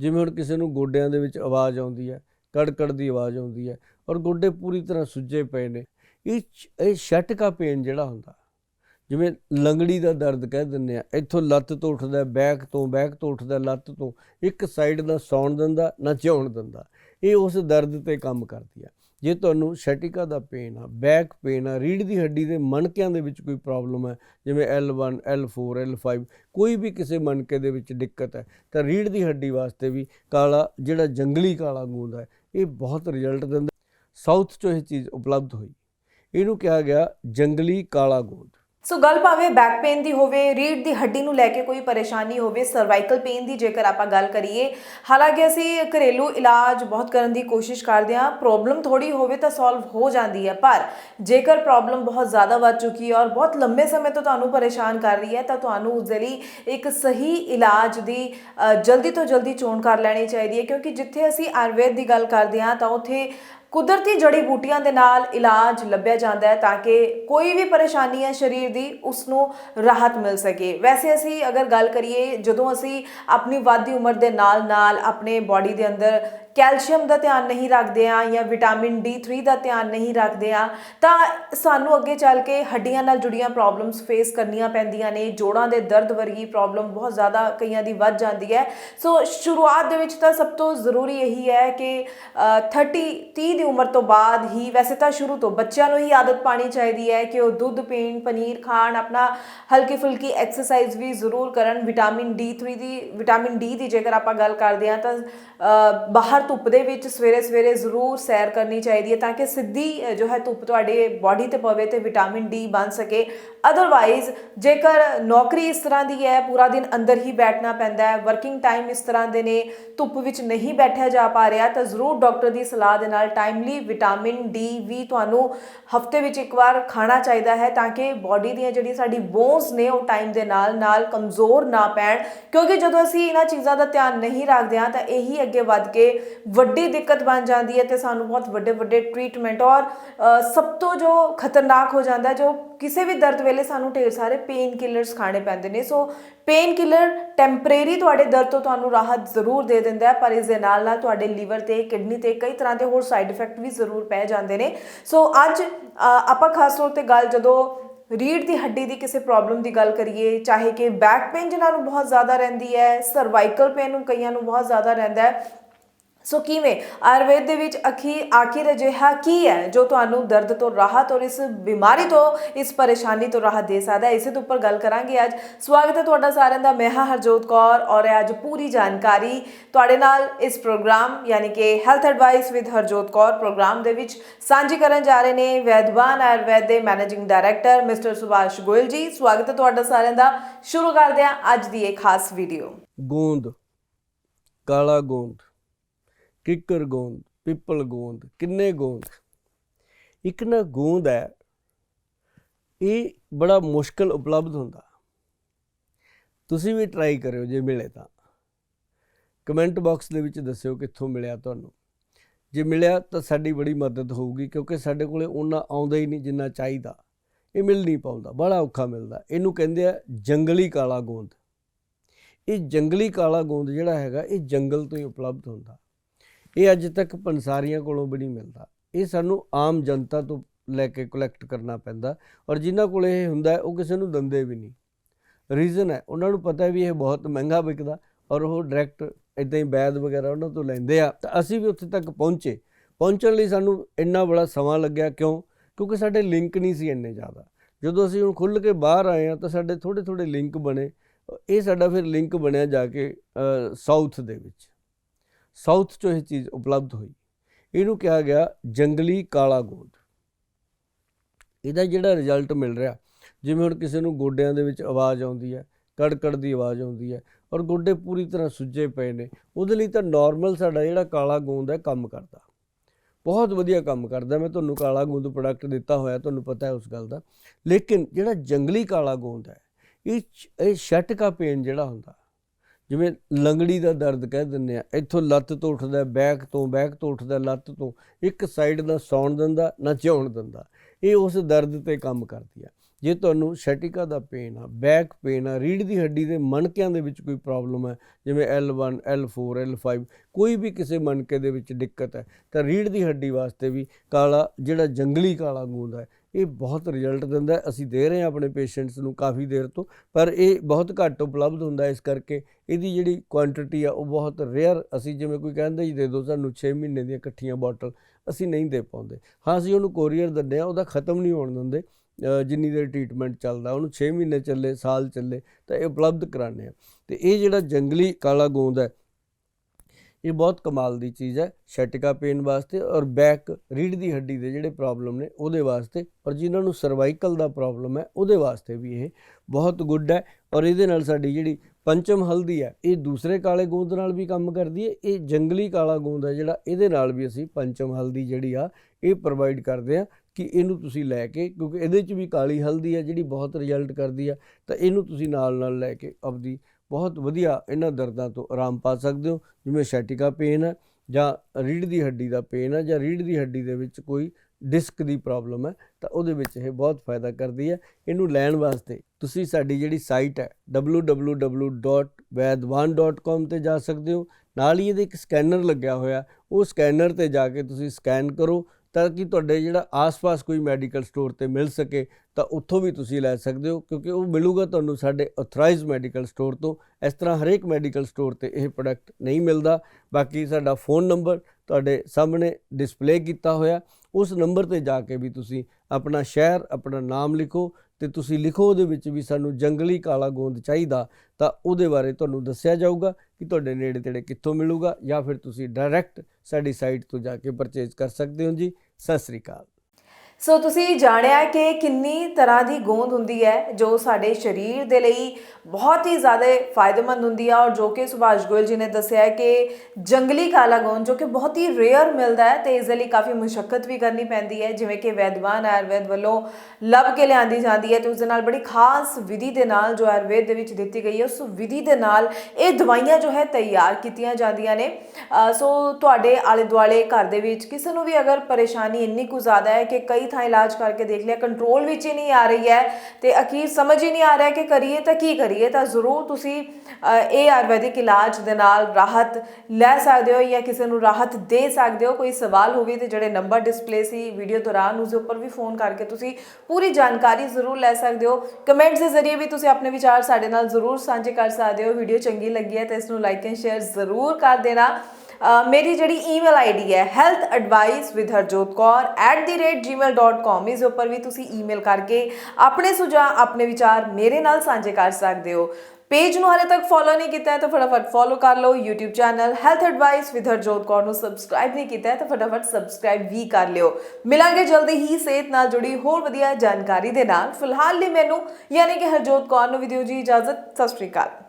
ਜਿਵੇਂ ਹੁਣ ਕਿਸੇ ਨੂੰ ਗੋਡਿਆਂ ਦੇ ਵਿੱਚ ਆਵਾਜ਼ ਆਉਂਦੀ ਹੈ, ਕੜਕੜ ਦੀ ਆਵਾਜ਼ ਆਉਂਦੀ ਹੈ ਔਰ ਗੋਡੇ ਪੂਰੀ ਤਰ੍ਹਾਂ ਸੁੱਜੇ ਪਏ ਨੇ, ਇਹ ਚ- ਇਹ ਸ਼ਟਕਾ ਪੇਨ ਜਿਹੜਾ ਹੁੰਦਾ, ਜਿਵੇਂ ਲੰਗੜੀ ਦਾ ਦਰਦ ਕਹਿ ਦਿੰਦੇ ਆ ਇੱਥੋਂ ਲੱਤ ਤੋਂ ਉੱਠਦਾ, ਬੈਕ ਤੋਂ ਬੈਕ ਤੋਂ ਉੱਠਦਾ, ਲੱਤ ਤੋਂ, ਇੱਕ ਸਾਈਡ ਦਾ ਸੌਣ ਦਿੰਦਾ, ਨਾ ਝਾਉਣ ਦਿੰਦਾ, ਇਹ ਉਸ ਦਰਦ ਤੇ ਕੰਮ ਕਰਦੀ ਆ ਜੇ ਤੁਹਾਨੂੰ ਸ਼ੈਟਿਕਾ ਦਾ ਪੇਨ ਆ ਬੈਕ ਪੇਨ ਆ, ਰੀੜ੍ਹ ਦੀ ਹੱਡੀ ਦੇ ਮਣਕਿਆਂ ਦੇ ਵਿੱਚ ਕੋਈ ਪ੍ਰੋਬਲਮ ਹੈ ਜਿਵੇਂ L1 L4 L5 ਕੋਈ ਵੀ ਕਿਸੇ ਮਣਕੇ ਦੇ ਵਿੱਚ ਦਿੱਕਤ ਹੈ ਤਾਂ ਰੀੜ੍ਹ ਦੀ ਹੱਡੀ ਵਾਸਤੇ ਵੀ ਕਾਲਾ, ਜਿਹੜਾ ਜੰਗਲੀ ਕਾਲਾ ਗੂੰਦ ਹੈ ਇਹ ਬਹੁਤ ਰਿਜ਼ਲਟ ਦਿੰਦਾ। ਸਾਊਥ ਚੋਂ ਇਹ ਚੀਜ਼ ਉਪਲਬਧ ਹੋਈ। ਇਹਨੂੰ ਕਿਹਾ ਗਿਆ ਜੰਗਲੀ ਕਾਲਾ ਗੂੰਦ। ਸੋ ਗੱਲ ਭਾਵੇਂ ਬੈਕ ਪੇਨ ਦੀ ਹੋਵੇ ਰੀੜ ਦੀ ਹੱਡੀ ਨੂੰ ਲੈ ਕੇ ਕੋਈ ਪਰੇਸ਼ਾਨੀ ਹੋਵੇ ਸਰਵਾਈਕਲ ਪੇਨ ਦੀ ਜੇਕਰ ਆਪਾਂ ਗੱਲ ਕਰੀਏ, ਹਾਲਾਂਕਿ ਅਸੀਂ ਘਰੇਲੂ ਇਲਾਜ ਬਹੁਤ ਕਰਨ ਦੀ ਕੋਸ਼ਿਸ਼ ਕਰਦੇ ਹਾਂ ਪ੍ਰੋਬਲਮ ਥੋੜੀ ਹੋਵੇ ਤਾਂ ਸੋਲਵ ਹੋ ਜਾਂਦੀ ਹੈ, ਪਰ ਜੇਕਰ ਪ੍ਰੋਬਲਮ ਬਹੁਤ ਜ਼ਿਆਦਾ ਵੱਧ ਚੁੱਕੀ ਹੈ ਔਰ ਬਹੁਤ ਲੰਬੇ ਸਮੇਂ ਤੋਂ ਤੁਹਾਨੂੰ ਪਰੇਸ਼ਾਨ ਕਰ ਰਹੀ ਹੈ, ਤਾਂ ਤੁਹਾਨੂੰ ਉਸ ਦੇ ਲਈ ਇੱਕ ਸਹੀ ਇਲਾਜ ਦੀ ਜਲਦੀ ਤੋਂ ਜਲਦੀ ਚੋਣ ਕਰ ਲੈਣੀ ਚਾਹੀਦੀ ਹੈ, ਕਿਉਂਕਿ ਜਿੱਥੇ ਅਸੀਂ ਆਯੁਰਵੇਦ ਦੀ ਗੱਲ ਕਰਦੇ ਹਾਂ, ਤਾਂ ਉੱਥੇ ਕੁਦਰਤੀ ਜੜੀ ਬੂਟੀਆਂ ਦੇ ਨਾਲ ਇਲਾਜ ਲੱਭਿਆ ਜਾਂਦਾ ਹੈ ਤਾਂ ਕਿ ਕੋਈ ਵੀ ਪਰੇਸ਼ਾਨੀ ਹੈ ਸਰੀਰ ਦੀ ਉਸ ਨੂੰ ਰਾਹਤ ਮਿਲ ਸਕੇ। ਵੈਸੇ ਅਸੀਂ ਅਗਰ ਗੱਲ ਕਰੀਏ, ਜਦੋਂ ਅਸੀਂ ਆਪਣੀ ਵਾਧੀ ਉਮਰ ਦੇ ਨਾਲ ਨਾਲ ਆਪਣੇ ਬਾਡੀ ਦੇ ਅੰਦਰ ਕੈਲਸ਼ੀਅਮ ਦਾ ਧਿਆਨ ਨਹੀਂ ਰੱਖਦੇ ਆ ਜਾਂ ਵਿਟਾਮਿਨ D3 ਦਾ ਧਿਆਨ ਨਹੀਂ ਰੱਖਦੇ ਆ ਤਾਂ ਸਾਨੂੰ ਅੱਗੇ ਚੱਲ ਕੇ ਹੱਡੀਆਂ ਨਾਲ ਜੁੜੀਆਂ ਪ੍ਰੋਬਲਮਸ ਫੇਸ ਕਰਨੀਆਂ ਪੈਂਦੀਆਂ ਨੇ ਜੋੜਾਂ ਦੇ ਦਰਦ ਵਰਗੀ ਪ੍ਰੋਬਲਮ ਬਹੁਤ ਜ਼ਿਆਦਾ ਕਈਆਂ ਦੀ ਵੱਧ ਜਾਂਦੀ ਹੈ। ਸੋ ਸ਼ੁਰੂਆਤ ਦੇ ਵਿੱਚ ਤਾਂ ਸਭ ਤੋਂ ਜ਼ਰੂਰੀ ਇਹੀ ਹੈ ਕਿ ਅ, 30 30 ਦੀ ਉਮਰ ਤੋਂ ਬਾਅਦ ਹੀ ਵੈਸੇ ਤਾਂ ਸ਼ੁਰੂ ਤੋਂ ਬੱਚਿਆਂ ਨੂੰ ਹੀ ਆਦਤ ਪਾਣੀ ਚਾਹੀਦੀ ਹੈ ਕਿ ਉਹ ਦੁੱਧ ਪੀਣ ਪਨੀਰ ਖਾਣ ਆਪਣਾ ਹਲਕੀ ਫੁਲਕੀ ਐਕਸਰਸਾਈਜ਼ ਵੀ ਜ਼ਰੂਰ ਕਰਨ। ਵਿਟਾਮਿਨ D3 ਦੀ ਵਿਟਾਮਿਨ D ਦੀ ਜੇਕਰ ਆਪਾਂ ਗੱਲ ਕਰਦੇ ਹਾਂ ਤਾਂ ਬਾਹਰ ਧੁੱਪ ਦੇ ਵਿੱਚ ਸਵੇਰੇ ਸਵੇਰੇ ਜ਼ਰੂਰ ਸੈਰ ਕਰਨੀ ਚਾਹੀਦੀ ਹੈ ਤਾਂ ਕਿ ਸਿੱਧੀ ਜੋ ਹੈ ਧੁੱਪ ਤੁਹਾਡੇ ਬਾਡੀ ਤੇ ਪਵੇ ਤੇ ਵਿਟਾਮਿਨ ਡੀ ਬਣ ਸਕੇ। ਅਦਰਵਾਈਜ਼ ਜੇਕਰ ਨੌਕਰੀ ਇਸ ਤਰ੍ਹਾਂ ਦੀ ਹੈ, ਪੂਰਾ ਦਿਨ ਅੰਦਰ ਹੀ ਬੈਠਣਾ ਪੈਂਦਾ ਹੈ ਵਰਕਿੰਗ ਟਾਈਮ ਇਸ ਤਰ੍ਹਾਂ ਦੇ ਨੇ, ਧੁੱਪ ਵਿੱਚ ਨਹੀਂ ਬੈਠਿਆ ਜਾ ਪਾ ਰਿਹਾ, ਤਾਂ ਜ਼ਰੂਰ ਡਾਕਟਰ ਦੀ ਸਲਾਹ ਦੇ ਨਾਲ ਟਾਈਮਲੀ ਵਿਟਾਮਿਨ ਡੀ ਵੀ ਤੁਹਾਨੂੰ ਹਫ਼ਤੇ ਵਿੱਚ ਇੱਕ ਵਾਰ ਖਾਣਾ ਚਾਹੀਦਾ ਹੈ ਤਾਂ ਕਿ ਬਾਡੀ ਦੀਆਂ ਜਿਹੜੀ ਸਾਡੀ ਬੋਨਸ ਨੇ, ਉਹ ਟਾਈਮ ਦੇ ਨਾਲ ਨਾਲ ਕਮਜ਼ੋਰ ਨਾ ਪੈਣ। ਕਿਉਂਕਿ ਜਦੋਂ ਅਸੀਂ ਇਹਨਾਂ ਚੀਜ਼ਾਂ ਦਾ ਧਿਆਨ ਨਹੀਂ ਰੱਖਦੇ ਹਾਂ, ਤਾਂ ਇਹੀ ਅੱਗੇ ਵੱਧ ਕੇ ਵੱਡੀ ਦਿੱਕਤ ਬਣ ਜਾਂਦੀ ਹੈ ਤੇ ਸਾਨੂੰ ਬਹੁਤ ਵੱਡੇ ਵੱਡੇ ਟ੍ਰੀਟਮੈਂਟ ਔਰ ਸਭ ਤੋਂ ਜੋ ਖਤਰਨਾਕ ਹੋ ਜਾਂਦਾ ਜੋ ਕਿਸੇ ਵੀ ਦਰਦ ਵੇਲੇ ਸਾਨੂੰ ਢੇਰ ਸਾਰੇ ਪੇਨ ਕਿਲਰਸ ਖਾਣੇ ਪੈਂਦੇ ਨੇ। ਸੋ ਪੇਨ ਕਿਲਰ ਟੈਂਪਰੇਰੀ ਤੁਹਾਡੇ ਦਰਦ ਤੋਂ ਤੁਹਾਨੂੰ ਰਾਹਤ ਜ਼ਰੂਰ ਦੇ ਦਿੰਦਾ ਹੈ, ਪਰ ਇਸ ਦੇ ਨਾਲ ਨਾਲ ਤੁਹਾਡੇ ਲੀਵਰ ਤੇ, ਕਿਡਨੀ ਤੇ ਕਈ ਤਰ੍ਹਾਂ ਦੇ ਹੋਰ ਸਾਈਡ ਇਫੈਕਟ ਵੀ ਜ਼ਰੂਰ ਪੈ ਜਾਂਦੇ ਨੇ। ਸੋ ਅੱਜ ਆਪਾਂ ਖਾਸ ਤੌਰ ਤੇ ਗੱਲ ਜਦੋਂ ਰੀੜ ਦੀ ਹੱਡੀ ਦੀ ਕਿਸੇ ਪ੍ਰੋਬਲਮ ਦੀ ਗੱਲ ਕਰੀਏ, ਚਾਹੇ ਕਿ ਬੈਕ ਪੇਨ ਜਿਹਨਾਂ ਨੂੰ ਬਹੁਤ ਜ਼ਿਆਦਾ ਰਹਿੰਦੀ ਹੈ ਸਰਵਾਈਕਲ ਪੇਨ ਨੂੰ ਕਈਆਂ ਨੂੰ ਬਹੁਤ ਜ਼ਿਆਦਾ ਰਹਿੰਦਾ ਹੈ ਸੋ ਕਿਵੇਂ? ਆਯੁਰਵੇਦ ਦੇ ਵਿੱਚ ਅਖੀ ਆਖਿਰ ਅਜਿਹਾ ਕੀ ਹੈ ਜੋ ਤੁਹਾਨੂੰ ਦਰਦ ਤੋਂ ਰਾਹਤ ਔਰ ਇਸ ਬਿਮਾਰੀ ਤੋਂ, ਇਸ ਪਰੇਸ਼ਾਨੀ ਤੋਂ ਰਾਹਤ ਦੇ ਸਕਦਾ ਹੈ? ਇਸੇ ਦੇ ਉੱਪਰ ਗੱਲ ਕਰਾਂਗੇ ਅੱਜ। ਸਵਾਗਤ ਹੈ ਤੁਹਾਡਾ ਸਾਰਿਆਂ ਦਾ। ਮੈਂ ਹਾਂ ਹਰਜੋਤ ਕੌਰ ਔਰ ਅੱਜ ਪੂਰੀ ਜਾਣਕਾਰੀ ਤੁਹਾਡੇ ਨਾਲ ਇਸ ਪ੍ਰੋਗਰਾਮ, ਯਾਨੀ ਕਿ health advice with Harjot Kaur programme ਦੇ ਵਿੱਚ ਸਾਂਝੀ ਕਰਨ ਜਾ ਰਹੇ ਨੇ ਵੈਦਵਾਨ ਆਯੁਰਵੈਦ ਦੇ managing director mister Subhash Goyal ji. ਸਵਾਗਤ ਹੈ ਤੁਹਾਡਾ ਸਾਰਿਆਂ ਦਾ। ਸ਼ੁਰੂ ਕਰਦੇ ਹਾਂ ਅੱਜ ਦੀ ਇਹ ਖਾਸ ਵੀਡੀਓ। ਗੂੰਦ, ਕਾਲਾ ਗੂੰਦ। ਕਿੱਕਰ ਗੂੰਦ, ਪਿੱਪਲ ਗੂੰਦ, ਕਿੰਨੇ ਗੂੰਦ। ਇੱਕ ਨਾ ਗੂੰਦ ਹੈ, ਇਹ ਬੜਾ ਮੁਸ਼ਕਲ ਉਪਲਬਧ ਹੁੰਦਾ। ਤੁਸੀਂ ਵੀ ਟਰਾਈ ਕਰਿਓ ਜੇ ਮਿਲੇ ਤਾਂ। ਕਮੈਂਟ ਬਾਕਸ ਦੇ ਵਿੱਚ ਦੱਸਿਓ ਕਿੱਥੋਂ ਮਿਲਿਆ ਤੁਹਾਨੂੰ। ਜੇ ਮਿਲਿਆ ਤਾਂ ਸਾਡੀ ਬੜੀ ਮਦਦ ਹੋਊਗੀ, ਕਿਉਂਕਿ ਸਾਡੇ ਕੋਲੇ ਉਹਨਾਂ ਆਉਂਦਾ ਹੀ ਨਹੀਂ ਜਿੰਨਾ ਚਾਹੀਦਾ। ਇਹ ਮਿਲ ਨਹੀਂ ਪਾਉਂਦਾ, ਬੜਾ ਔਖਾ ਮਿਲਦਾ। ਇਹਨੂੰ ਕਹਿੰਦੇ ਆ ਜੰਗਲੀ ਕਾਲਾ ਗੂੰਦ। ਇਹ ਜੰਗਲੀ ਕਾਲਾ ਗੋਂਦ ਜਿਹੜਾ ਹੈਗਾ, ਇਹ ਜੰਗਲ ਤੋਂ ਹੀ ਉਪਲਬਧ ਹੁੰਦਾ। ਇਹ ਅੱਜ ਤੱਕ ਪੰਸਾਰੀਆਂ ਕੋਲੋਂ ਵੀ ਨਹੀਂ ਮਿਲਦਾ। ਇਹ ਸਾਨੂੰ ਆਮ ਜਨਤਾ ਤੋਂ ਲੈ ਕੇ ਕਲੈਕਟ ਕਰਨਾ ਪੈਂਦਾ ਔਰ ਜਿਨ੍ਹਾਂ ਕੋਲ ਇਹ ਹੁੰਦਾ ਉਹ ਕਿਸੇ ਨੂੰ ਦੰਦੇ ਵੀ ਨਹੀਂ। ਰੀਜ਼ਨ ਹੈ, ਉਹਨਾਂ ਨੂੰ ਪਤਾ ਵੀ ਇਹ ਬਹੁਤ ਮਹਿੰਗਾ ਵਿਕਦਾ ਔਰ ਉਹ ਡਾਇਰੈਕਟ ਇਦਾਂ ਹੀ ਬੈਦ ਵਗੈਰਾ ਉਹਨਾਂ ਤੋਂ ਲੈਂਦੇ ਆ। ਤਾਂ ਅਸੀਂ ਵੀ ਉੱਥੇ ਤੱਕ ਪਹੁੰਚੇ। ਪਹੁੰਚਣ ਲਈ ਸਾਨੂੰ ਇੰਨਾ ਬੜਾ ਸਮਾਂ ਲੱਗਿਆ ਕਿਉਂ? ਕਿਉਂਕਿ ਸਾਡੇ ਲਿੰਕ ਨਹੀਂ ਸੀ ਇੰਨੇ ਜ਼ਿਆਦਾ। ਜਦੋਂ ਅਸੀਂ ਹੁਣ ਖੁੱਲ ਕੇ ਬਾਹਰ ਆਏ ਆ ਤਾਂ ਸਾਡੇ ਥੋੜੇ ਥੋੜੇ ਲਿੰਕ ਬਣੇ। ਇਹ ਸਾਡਾ ਫਿਰ ਲਿੰਕ ਬਣਿਆ ਜਾ ਕੇ ਸਾਊਥ ਦੇ ਵਿੱਚ। ਸਾਊਥ ਚੋਂ ਇਹ ਚੀਜ਼ ਉਪਲਬਧ ਹੋਈ। ਇਹਨੂੰ ਕਿਹਾ ਗਿਆ ਜੰਗਲੀ ਕਾਲਾ ਗੋਂਦ। ਇਹਦਾ ਜਿਹੜਾ ਰਿਜ਼ਲਟ ਮਿਲ ਰਿਹਾ, ਜਿਵੇਂ ਹੁਣ ਕਿਸੇ ਨੂੰ ਗੋਡਿਆਂ ਦੇ ਵਿੱਚ ਆਵਾਜ਼ ਆਉਂਦੀ ਹੈ, ਕੜਕੜ ਦੀ ਆਵਾਜ਼ ਆਉਂਦੀ ਹੈ, ਔਰ ਗੋਡੇ ਪੂਰੀ ਤਰ੍ਹਾਂ ਸੁੱਜੇ ਪਏ ਨੇ, ਉਹਦੇ ਲਈ ਤਾਂ ਨਾਰਮਲ ਸਾਡਾ ਜਿਹੜਾ ਕਾਲਾ ਗੋਂਦ ਹੈ, ਕੰਮ ਕਰਦਾ। ਬਹੁਤ ਵਧੀਆ ਕੰਮ ਕਰਦਾ। ਮੈਂ ਤੁਹਾਨੂੰ ਕਾਲਾ ਗੋਂਦ ਪ੍ਰੋਡਕਟ ਦਿੱਤਾ ਹੋਇਆ, ਤੁਹਾਨੂੰ ਪਤਾ ਹੈ ਉਸ ਗੱਲ ਦਾ। ਲੇਕਿਨ ਜਿਹੜਾ ਜੰਗਲੀ ਕਾਲਾ ਗੋਂਦ ਹੈ, ਇਹ ਇਹ ਸ਼ਟਕਾ ਪੇਨ ਜਿਹੜਾ ਹੁੰਦਾ ਜਿਵੇਂ ਲੰਗੜੀ ਦਾ ਦਰਦ ਕਹਿ ਦਿੰਦੇ ਆ, ਇੱਥੋਂ ਲੱਤ ਤੋਂ ਉੱਠਦਾ, ਬੈਕ ਤੋਂ ਬੈਕ ਤੋਂ ਉੱਠਦਾ, ਲੱਤ ਤੋਂ, ਇੱਕ ਸਾਈਡ ਨਾ ਸੌਣ ਦਿੰਦਾ, ਨਾ ਝਾਉਣ ਦਿੰਦਾ। ਇਹ ਉਸ ਦਰਦ ਤੇ ਕੰਮ ਕਰਦੀ ਆ। ਜੇ ਤੁਹਾਨੂੰ ਸ਼ੈਟਿਕਾ ਦਾ ਪੇਨ ਆ ਬੈਕ ਪੇਨ ਆ ਰੀੜ ਦੀ ਹੱਡੀ ਦੇ ਮਣਕਿਆਂ ਦੇ ਵਿੱਚ ਕੋਈ ਪ੍ਰੋਬਲਮ ਹੈ ਜਿਵੇਂ L1 L4 L5 ਕੋਈ ਵੀ ਕਿਸੇ ਮਣਕੇ ਦੇ ਵਿੱਚ ਦਿੱਕਤ ਹੈ ਤਾਂ ਰੀੜ ਦੀ ਹੱਡੀ ਵਾਸਤੇ ਵੀ ਕਾਲਾ, ਜਿਹੜਾ ਜੰਗਲੀ ਕਾਲਾ ਗੂੰਦ ਹੈ ਇਹ ਬਹੁਤ ਰਿਜ਼ਲਟ ਦਿੰਦਾ ਅਸੀਂ ਦੇ ਰਹੇ ਹਾਂ ਆਪਣੇ ਪੇਸ਼ੈਂਟਸ ਨੂੰ ਕਾਫੀ ਦੇਰ ਤੋਂ, ਪਰ ਇਹ ਬਹੁਤ ਘੱਟ ਉਪਲਬਧ ਹੁੰਦਾ ਇਸ ਕਰਕੇ। ਇਹਦੀ ਜਿਹੜੀ ਕੁਆਂਟੀਟੀ ਆ, ਉਹ ਬਹੁਤ ਰੇਅਰ ਅਸੀਂ ਜਿਵੇਂ ਕੋਈ ਕਹਿੰਦਾ ਜੀ, ਦੇ ਦਿਓ ਸਾਨੂੰ 6 ਮਹੀਨੇ ਦੀਆਂ ਇਕੱਠੀਆਂ ਬੋਟਲ, ਅਸੀਂ ਨਹੀਂ ਦੇ ਪਾਉਂਦੇ। ਹਾਂ, ਅਸੀਂ ਉਹਨੂੰ ਕੋਰੀਅਰ ਦਿੰਦੇ ਆ ਉਹਦਾ ਖਤਮ ਨਹੀਂ ਹੋਣ ਦਿੰਦੇ। ਜਿੰਨੀ ਦੇਰ ਟ੍ਰੀਟਮੈਂਟ ਚੱਲਦਾ, ਉਹਨੂੰ 6 ਮਹੀਨੇ ਚੱਲੇ, ਸਾਲ ਚੱਲੇ, ਤਾਂ ਇਹ ਉਪਲਬਧ ਕਰਾਉਂਦੇ ਆ ਤੇ ਇਹ ਜਿਹੜਾ ਜੰਗਲੀ ਕਾਲਾ ਗੋਂਦ ਹੈ ਇਹ ਬਹੁਤ ਕਮਾਲ ਦੀ ਚੀਜ਼ ਹੈ, ਸ਼ੈਟਿਕਾ ਪੇਨ ਵਾਸਤੇ ਔਰ ਬੈਕ ਰੀੜ ਦੀ ਹੱਡੀ ਦੇ ਜਿਹੜੇ ਪ੍ਰੋਬਲਮ ਨੇ ਉਹਦੇ ਵਾਸਤੇ ਔਰ ਜਿਨ੍ਹਾਂ ਨੂੰ ਸਰਵਾਈਕਲ ਦਾ ਪ੍ਰੋਬਲਮ ਹੈ ਉਹਦੇ ਵਾਸਤੇ ਵੀ ਇਹ ਬਹੁਤ ਗੁੱਡ ਹੈ ਔਰ ਇਹਦੇ ਨਾਲ ਸਾਡੀ ਜਿਹੜੀ ਪੰਚਮ ਹਲਦੀ ਹੈ, ਇਹ ਦੂਸਰੇ ਕਾਲੇ ਗੂੰਦ ਨਾਲ ਵੀ ਕੰਮ ਕਰਦੀ ਹੈ, ਇਹ ਜੰਗਲੀ ਕਾਲਾ ਗੂੰਦ ਹੈ ਜਿਹੜਾ ਇਹਦੇ ਨਾਲ ਵੀ ਅਸੀਂ ਪੰਚਮ ਹਲਦੀ ਜਿਹੜੀ ਆ, ਇਹ ਪ੍ਰੋਵਾਈਡ ਕਰਦੇ ਆ ਕਿ ਇਹਨੂੰ ਤੁਸੀਂ ਲੈ ਕੇ, ਕਿਉਂਕਿ ਇਹਦੇ 'ਚ ਵੀ ਕਾਲੀ ਹਲਦੀ ਹੈ ਜਿਹੜੀ ਬਹੁਤ ਰਿਜ਼ਲਟ ਕਰਦੀ ਆ ਤਾਂ ਇਹਨੂੰ ਤੁਸੀਂ ਨਾਲ ਨਾਲ ਲੈ ਕੇ ਆਪਦੀ ਬਹੁਤ ਵਧੀਆ ਇਹਨਾਂ ਦਰਦਾਂ ਤੋਂ ਆਰਾਮ ਪਾ ਸਕਦੇ ਹੋ, ਜਿਵੇਂ ਸ਼ੈਟਿਕਾ ਪੇਨ ਹੈ ਜਾਂ ਰੀੜ ਦੀ ਹੱਡੀ ਦਾ ਪੇਨ ਹੈ ਜਾਂ ਰੀੜ ਦੀ ਹੱਡੀ ਦੇ ਵਿੱਚ ਕੋਈ ਡਿਸਕ ਦੀ ਪ੍ਰੋਬਲਮ ਹੈ, ਤਾਂ ਉਹਦੇ ਵਿੱਚ ਇਹ ਬਹੁਤ ਫਾਇਦਾ ਕਰਦੀ ਹੈ। ਇਹਨੂੰ ਲੈਣ ਵਾਸਤੇ ਤੁਸੀਂ ਸਾਡੀ ਜਿਹੜੀ ਸਾਈਟ ਹੈ www.vaidwan.com ਤੇ ਜਾ ਸਕਦੇ ਹੋ। ਨਾਲ ਹੀ ਇਹਦੇ ਇੱਕ ਸਕੈਨਰ ਲੱਗਿਆ ਹੋਇਆ, ਉਹ ਸਕੈਨਰ ਤੇ ਜਾ ਕੇ ਤੁਸੀਂ ਸਕੈਨ ਕਰੋ ਤਾਂ ਕਿ ਤੁਹਾਡੇ ਜਿਹੜਾ ਆਸ-ਪਾਸ ਕੋਈ ਮੈਡੀਕਲ ਸਟੋਰ ਤੇ ਮਿਲ ਸਕੇ, ਤਾਂ ਉੱਥੋਂ ਵੀ ਤੁਸੀਂ ਲੈ ਸਕਦੇ ਹੋ, ਕਿਉਂਕਿ ਉਹ ਮਿਲੂਗਾ ਤੁਹਾਨੂੰ ਸਾਡੇ ਆਥੋਰਾਈਜ਼ਡ ਮੈਡੀਕਲ ਸਟੋਰ ਤੋਂ। ਇਸ ਤਰ੍ਹਾਂ ਹਰੇਕ ਮੈਡੀਕਲ ਸਟੋਰ ਤੇ ਇਹ ਪ੍ਰੋਡਕਟ ਨਹੀਂ ਮਿਲਦਾ। ਬਾਕੀ ਸਾਡਾ ਫੋਨ ਨੰਬਰ ਤੁਹਾਡੇ ਸਾਹਮਣੇ ਡਿਸਪਲੇ ਕੀਤਾ ਹੋਇਆ। ਉਸ ਨੰਬਰ ਤੇ ਜਾ ਕੇ ਵੀ ਤੁਸੀਂ ਆਪਣਾ ਸ਼ਹਿਰ ਆਪਣਾ ਨਾਮ ਲਿਖੋ ਤੇ ਤੁਸੀਂ ਲਿਖੋ ਉਹਦੇ ਵਿੱਚ ਵੀ ਸਾਨੂੰ ਜੰਗਲੀ ਕਾਲਾ ਗੋਂਦ ਚਾਹੀਦਾ, ਤਾਂ ਉਹਦੇ ਬਾਰੇ ਤੁਹਾਨੂੰ ਦੱਸਿਆ ਜਾਊਗਾ ਕਿ ਤੁਹਾਡੇ ਨੇੜੇ ਤੇੜੇ ਕਿੱਥੋਂ ਮਿਲੂਗਾ ਜਾਂ ਫਿਰ ਤੁਸੀਂ ਡਾਇਰੈਕਟ ਸਾਡੀ ਸਾਈਟ ਤੋਂ ਜਾ ਕੇ ਪਰਚੇਜ਼ ਕਰ ਸਕਦੇ ਹੋ ਜੀ। ਸਤਿ ਸ੍ਰੀ ਅਕਾਲ। ਸੋ ਤੁਸੀਂ ਜਾਣਿਆ ਕਿ ਕਿੰਨੀ ਤਰ੍ਹਾਂ ਦੀ ਗੋਂਦ ਹੁੰਦੀ ਹੈ ਜੋ ਸਾਡੇ ਸਰੀਰ ਦੇ ਲਈ ਬਹੁਤ ਹੀ ਜ਼ਿਆਦਾ ਫਾਇਦੇਮੰਦ ਹੁੰਦੀ ਹੈ ਔਰ ਜੋ ਕਿ ਸੁਭਾਸ਼ ਗੋਇਲ ਜੀ ਨੇ ਦੱਸਿਆ ਹੈ ਕਿ ਜੰਗਲੀ ਕਾਲਾ ਗੋਂਦ ਜੋ ਕਿ ਬਹੁਤ ਹੀ ਰੇਅਰ ਮਿਲਦਾ ਹੈ ਤੇ ਇਸ ਦੇ ਲਈ ਕਾਫੀ ਮੁਸ਼ਕਲ ਵੀ ਕਰਨੀ ਪੈਂਦੀ ਹੈ, ਜਿਵੇਂ ਕਿ ਵੈਦਵਾਨ ਆਯੁਰਵੇਦ ਵੱਲੋਂ ਲੱਭ ਕੇ ਲਿਆਂਦੀ ਜਾਂਦੀ ਹੈ ਤੇ ਉਸ ਦੇ ਨਾਲ ਬੜੀ ਖਾਸ ਵਿਧੀ ਦੇ ਨਾਲ ਜੋ ਆਯੁਰਵੇਦ ਦੇ ਵਿੱਚ ਦਿੱਤੀ ਗਈ ਹੈ, ਉਸ ਵਿਧੀ ਦੇ ਨਾਲ ਇਹ ਦਵਾਈਆਂ ਜੋ ਹੈ ਤਿਆਰ ਕੀਤੀਆਂ ਜਾਂਦੀਆਂ ਨੇ। ਸੋ ਤੁਹਾਡੇ ਆਲੇ ਦੁਆਲੇ ਘਰ ਦੇ ਵਿੱਚ ਕਿਸੇ ਨੂੰ ਵੀ ਅਗਰ ਪਰੇਸ਼ਾਨੀ ਇੰਨੀ ਕੁ ਜ਼ਿਆਦਾ ਹੈ ਕਿ ਕਈ ਥਾਂ ਇਲਾਜ ਕਰਕੇ ਦੇਖ ਲਿਆ ਕੰਟਰੋਲ ਵਿੱਚ ਹੀ ਨਹੀਂ ਆ ਰਹੀ ਹੈ ਤੇ ਅਖੀਰ ਸਮਝ ਹੀ ਨਹੀਂ ਆ ਰਿਹਾ ਕਿ ਕਰੀਏ ਤਾਂ ਕੀ ਕਰੀਏ, ਤਾਂ ਜ਼ਰੂਰ ਤੁਸੀਂ ਇਹ ਆਯੁਰਵੈਦਿਕ ਇਲਾਜ ਦੇ ਨਾਲ ਰਾਹਤ ਲੈ ਸਕਦੇ ਹੋ ਜਾਂ ਕਿਸੇ ਨੂੰ ਰਾਹਤ ਦੇ ਸਕਦੇ ਹੋ। ਕੋਈ ਸਵਾਲ ਹੋਵੇ ਤੇ ਜਿਹੜੇ ਨੰਬਰ ਡਿਸਪਲੇ ਸੀ ਵੀਡੀਓ ਦੌਰਾਨ ਉਸ ਦੇ ਉੱਪਰ ਵੀ ਫੋਨ ਕਰਕੇ ਤੁਸੀਂ ਪੂਰੀ ਜਾਣਕਾਰੀ ਜ਼ਰੂਰ ਲੈ ਸਕਦੇ ਹੋ। ਕਮੈਂਟਸ ਦੇ ਜ਼ਰੀਏ ਵੀ ਤੁਸੀਂ ਆਪਣੇ ਵਿਚਾਰ ਸਾਡੇ ਨਾਲ ਜ਼ਰੂਰ ਸਾਂਝੇ ਕਰ ਸਕਦੇ ਹੋ। ਵੀਡੀਓ ਚੰਗੀ ਲੱਗੀ ਹੈ ਤਾਂ ਇਸ ਨੂੰ ਲਾਈਕ ਐਂਡ ਸ਼ੇਅਰ ਜ਼ਰੂਰ ਕਰ ਦੇਣਾ। ਮੇਰੀ ਜਿਹੜੀ ਈਮੇਲ ਆਈਡੀ ਹੈ healthadvice.with.harjot.com ਇਸ ਉੱਪਰ ਵੀ ਤੁਸੀਂ ਈਮੇਲ ਕਰਕੇ ਆਪਣੇ ਸੁਝਾਅ, ਆਪਣੇ ਵਿਚਾਰ ਮੇਰੇ ਨਾਲ ਸਾਂਝੇ ਕਰ ਸਕਦੇ ਹੋ। ਪੇਜ ਨੂੰ ਹਾਲੇ ਤੱਕ ਫੋਲੋ ਨਹੀਂ ਕੀਤਾ ਹੈ ਤਾਂ ਫਟਾਫਟ ਫੋਲੋ ਕਰ ਲਓ। YouTube channel health advice with Harjot Kaur ਨੂੰ ਸਬਸਕ੍ਰਾਈਬ ਨਹੀਂ ਕੀਤਾ ਹੈ ਤਾਂ ਫਟਾਫਟ ਸਬਸਕ੍ਰਾਈਬ ਵੀ ਕਰ ਲਿਓ। ਮਿਲਾਂਗੇ ਜਲਦੀ ਹੀ ਸਿਹਤ ਨਾਲ ਜੁੜੀ ਹੋਰ ਵਧੀਆ ਜਾਣਕਾਰੀ ਦੇ ਨਾਲ। ਫਿਲਹਾਲ ਲਈ ਮੈਨੂੰ, ਯਾਨੀ ਕਿ ਹਰਜੋਤ ਕੌਰ ਨੂੰ ਵੀ ਦਿਓ ਜੀ ਇਜਾਜ਼ਤ। ਸਤਿ ਸ਼੍ਰੀ ਅਕਾਲ।